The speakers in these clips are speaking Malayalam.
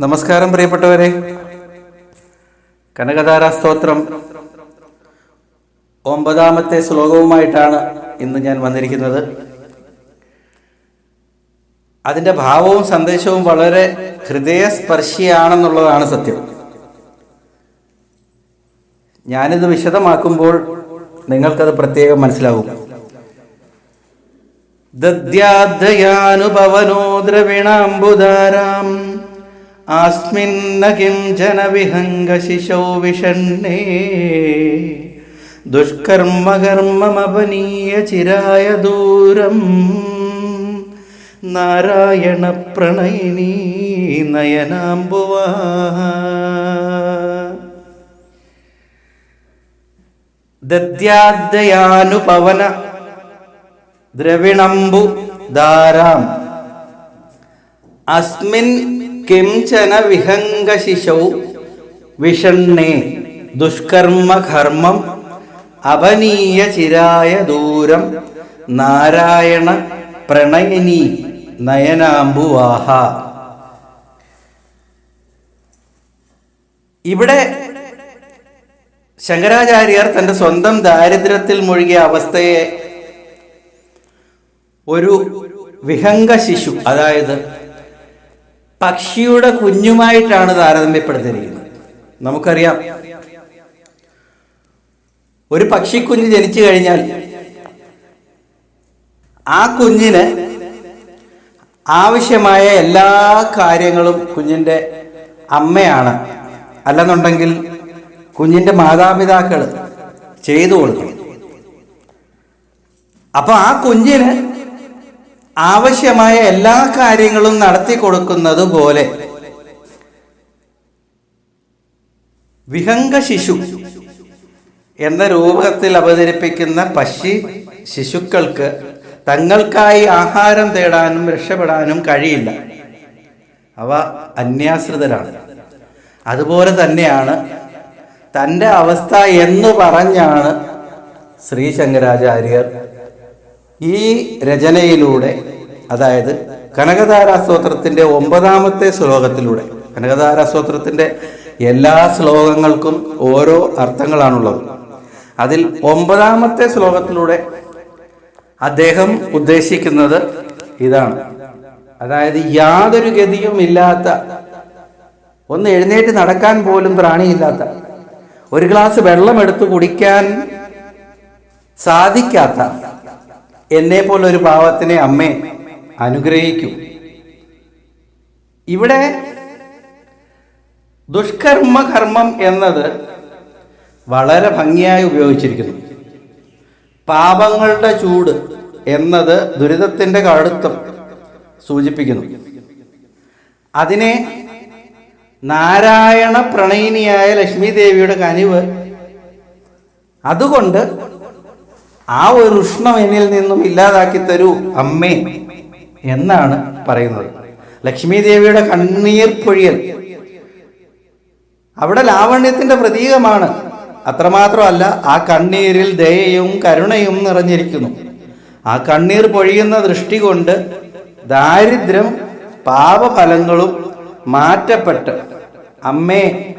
നമസ്കാരം പ്രിയപ്പെട്ടവരെ. കനകധാരാ സ്തോത്രം. ഒമ്പതാമത്തെ ശ്ലോകവുമായിട്ടാണ് ഇന്ന് ഞാൻ വന്നിരിക്കുന്നത്. അതിന്റെ ഭാവവും സന്ദേശവും വളരെ ഹൃദയസ്പർശിയാണെന്നുള്ളതാണ് സത്യം. ഞാനിത് വിശദമാക്കുമ്പോൾ നിങ്ങൾക്കത് പ്രത്യേകം മനസ്സിലാവും ദദ്യാദ്യാനുഭവനോ ദ്രവിണാംബുധാരാം ആസ്മിന്ന കിം ജനവിഹംഗശിശോ വിഷണ്ണേ. ദുഷ്കർമ്മകർമ്മമപനീയ ചിരായ ദൂരം. നാരായണ പ്രണയിനീ നയനാംബുവാ ദദ്യാദ്ദയാനുപവന ദ്രവിണംബു ധാരാം. അസ്മിൻ കിംചന വിഹംഗശിശൗ വിഷണ്ണേ ദുഷ്കർമ്മകർമ്മം അപനീയ ചിരായ ദൂരം നാരായണ പ്രണയിനി നയനാംബുവാഹ. ഇവിടെ ശങ്കരാചാര്യർ തന്റെ സ്വന്തം ദാരിദ്ര്യത്തിൽ മുഴുകിയ അവസ്ഥയെ ഒരു വിഹംഗ ശിശു അതായത് പക്ഷിയുടെ കുഞ്ഞുമായിട്ടാണ് താരതമ്യപ്പെടുത്തിയിരിക്കുന്നത്. നമുക്കറിയാം ഒരു പക്ഷിക്കുഞ്ഞ് ജനിച്ചു കഴിഞ്ഞാൽ ആ കുഞ്ഞിന് ആവശ്യമായ എല്ലാ കാര്യങ്ങളും കുഞ്ഞിന്റെ അമ്മയാണ്. അല്ലെന്നുണ്ടെങ്കിൽ കുഞ്ഞിന്റെ മാതാപിതാക്കൾ ചെയ്തു കൊടുക്കണം. അപ്പൊ ആ കുഞ്ഞിന് ആവശ്യമായ എല്ലാ കാര്യങ്ങളും നടത്തി കൊടുക്കുന്നത് പോലെ. വിഹംഗ ശിശു എന്ന രൂപത്തിൽ അവതരിപ്പിക്കുന്ന പശി ശിശുക്കൾക്ക് തങ്ങൾക്കായി ആഹാരം തേടാനും രക്ഷപ്പെടാനും കഴിയില്ല. അവ അന്യാശ്രിതരാണ്. അതുപോലെ തന്നെയാണ് തന്റെ അവസ്ഥ എന്ന് പറഞ്ഞാണ് ശ്രീ ശങ്കരാചാര്യർ ഈ രചനയിലൂടെ അതായത് കനകധാരാ സ്തോത്രത്തിന്റെ ഒമ്പതാമത്തെ ശ്ലോകത്തിലൂടെ കനകധാരാ സ്തോത്രത്തിന്റെ എല്ലാ ശ്ലോകങ്ങൾക്കും ഓരോ അർത്ഥങ്ങളാണുള്ളത്. അതിൽ ഒമ്പതാമത്തെ ശ്ലോകത്തിലൂടെ അദ്ദേഹം ഉദ്ദേശിക്കുന്നത് ഇതാണ്. അതായത് യാതൊരു ഗതിയും ഇല്ലാത്ത ഒന്ന് എഴുന്നേറ്റ് നടക്കാൻ പോലും പ്രാണിയില്ലാത്ത ഒരു ഗ്ലാസ് വെള്ളം എടുത്ത് കുടിക്കാൻ സാധിക്കാത്ത എന്നെ പോലെ ഒരു പാവത്തിനെ അമ്മേ അനുഗ്രഹിക്കും. ഇവിടെ ദുഷ്കർമ്മ കർമ്മം എന്നത് വളരെ ഭംഗിയായി ഉപയോഗിച്ചിരിക്കുന്നു. പാപങ്ങളുടെ ചൂട് എന്നത് ദുരിതത്തിന്റെ കടുത്തം സൂചിപ്പിക്കുന്നു. അതിനെ നാരായണ പ്രണയിനിയായ ലക്ഷ്മി ദേവിയുടെ കനിവ് അതുകൊണ്ട് ആ ഒരു ഉഷ്ണം എന്നിൽ നിന്നും ഇല്ലാതാക്കി തരൂ അമ്മേ എന്നാണ് പറയുന്നത്. ലക്ഷ്മി ദേവിയുടെ കണ്ണീർ പൊഴിയൽ. അവിടെ ലാവണ്യത്തിന്റെ പ്രതീകമാണ്. അത്രമാത്രമല്ല ആ കണ്ണീരിൽ ദയയും കരുണയും നിറഞ്ഞിരിക്കുന്നു. ആ കണ്ണീർ പൊഴിയുന്ന ദൃഷ്ടി കൊണ്ട് ദാരിദ്ര്യം പാപഫലങ്ങളും മാറ്റപ്പെട്ട് അമ്മേ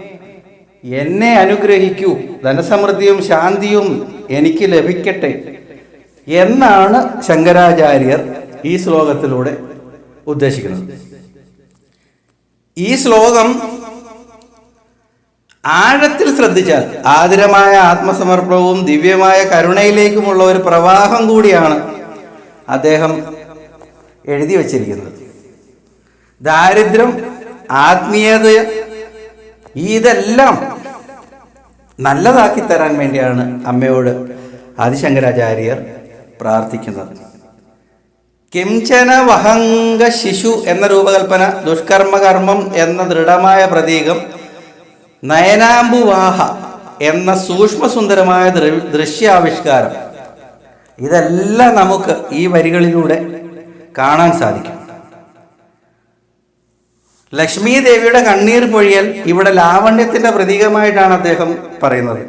എന്നെ അനുഗ്രഹിക്കൂ. ധനസമൃദ്ധിയും ശാന്തിയും എനിക്ക് ലഭിക്കട്ടെ എന്നാണ് ശങ്കരാചാര്യർ ഈ ശ്ലോകത്തിലൂടെ ഉദ്ദേശിക്കുന്നത്. ഈ ശ്ലോകം ആഴത്തിൽ ശ്രദ്ധിച്ചാൽ ആതിരമായ ആത്മസമർപ്പണവും ദിവ്യമായ കരുണയിലേക്കുമുള്ള ഒരു പ്രവാഹം കൂടിയാണ് അദ്ദേഹം എഴുതി വച്ചിരിക്കുന്നത്. ദാരിദ്ര്യം ആത്മീയത ഇതെല്ലാം നല്ലതാക്കി തരാൻ വേണ്ടിയാണ് അമ്മയോട് ആദിശങ്കരാചാര്യർ പ്രാർത്ഥിക്കുന്നത്. കിംചന വഹങ്ക ശിശു എന്ന രൂപകൽപ്പന ദുഷ്കർമ്മകർമ്മം എന്ന ദൃഢമായ പ്രതീകം നയനാംബുവാഹ എന്ന സൂക്ഷ്മസുന്ദരമായ ദൃശ്യാവിഷ്കാരം. ഇതെല്ലാം നമുക്ക് ഈ വരികളിലൂടെ കാണാൻ സാധിക്കും. ലക്ഷ്മി ദേവിയുടെ കണ്ണീർ പൊഴിയൽ ഇവിടെ ലാവണ്യത്തിന്റെ പ്രതീകമായിട്ടാണ് അദ്ദേഹം പറയുന്നത്.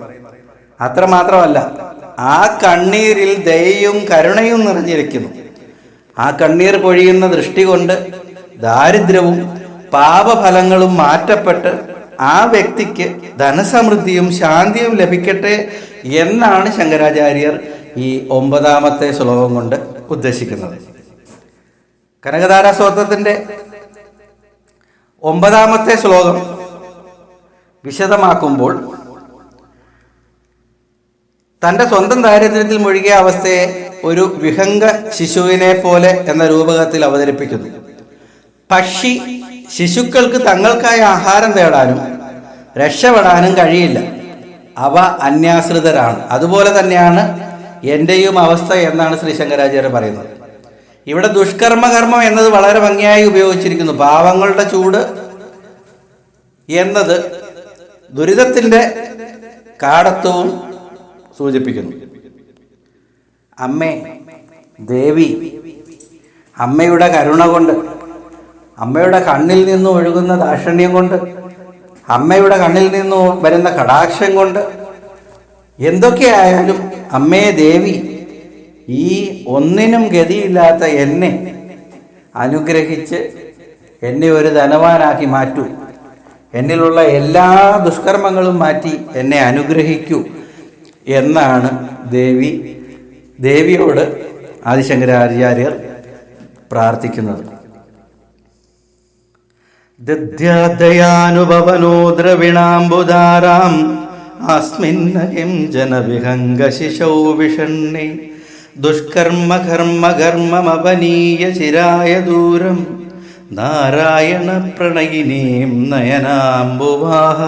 അത്രമാത്രമല്ല ആ കണ്ണീരിൽ ദയയും കരുണയും നിറഞ്ഞിരിക്കുന്നു. ആ കണ്ണീർ പൊഴിയുന്ന ദൃഷ്ടി കൊണ്ട് ദാരിദ്ര്യവും പാപഫലങ്ങളും മാറ്റപ്പെട്ട് ആ വ്യക്തിക്ക് ധനസമൃദ്ധിയും ശാന്തിയും ലഭിക്കട്ടെ എന്നാണ് ശങ്കരാചാര്യർ ഈ ഒമ്പതാമത്തെ ശ്ലോകം കൊണ്ട് ഉദ്ദേശിക്കുന്നത്. കനകധാര സ്തോത്രത്തിന്റെ ഒമ്പതാമത്തെ ശ്ലോകം വിശദമാക്കുമ്പോൾ തന്റെ സ്വന്തം ദാരിദ്ര്യത്തിൽ മുഴുകിയ അവസ്ഥയെ ഒരു വിഹംഗ ശിശുവിനെ പോലെ എന്ന രൂപകത്തിൽ അവതരിപ്പിക്കുന്നു. പക്ഷി ശിശുക്കൾക്ക് തങ്ങൾക്കായി ആഹാരം തേടാനും രക്ഷപ്പെടാനും കഴിയില്ല. അവ അന്യാശ്രിതരാണ്. അതുപോലെ തന്നെയാണ് എന്റെയും അവസ്ഥ എന്നാണ് ശ്രീ ശങ്കരാചാര്യ പറയുന്നത്. ഇവിടെ ദുഷ്കർമ്മകർമ്മം എന്നത് വളരെ ഭംഗിയായി ഉപയോഗിച്ചിരിക്കുന്നു. പാവങ്ങളുടെ ചൂട് എന്നത് ദുരിതത്തിന്റെ കാടത്വവും സൂചിപ്പിക്കുന്നു. അമ്മേ ദേവി അമ്മയുടെ കരുണ കൊണ്ട് അമ്മയുടെ കണ്ണിൽ നിന്ന് ഒഴുകുന്ന ദാക്ഷണ്യം കൊണ്ട് അമ്മയുടെ കണ്ണിൽ നിന്ന് വരുന്ന കടാക്ഷം കൊണ്ട് എന്തൊക്കെയായാലും അമ്മേ ദേവി ഈ ഒന്നിനും ഗതിയില്ലാത്ത എന്നെ അനുഗ്രഹിച്ച് എന്നെ ഒരു ധനവാനാക്കി മാറ്റൂ. എന്നിലുള്ള എല്ലാ ദുഷ്കർമ്മങ്ങളും മാറ്റി എന്നെ അനുഗ്രഹിക്കൂ എന്നാണ് ദേവി ദേവിയോട് ആദിശങ്കരാചാര്യർ പ്രാർത്ഥിക്കുന്നത്. ദദ്യാദയാനുഭവനോ ദ്രവിണാംബുധാരാം അസ്മിന്നകിം ജനവിഹംഗശിശൗ വിഷണ്ണേ ദുഷ്കർമ്മകർമ്മകർമ്മമപനീയ ചിരായ ദൂരം. നാരായണ പ്രണയിനീം നയനാംബുവാഹ.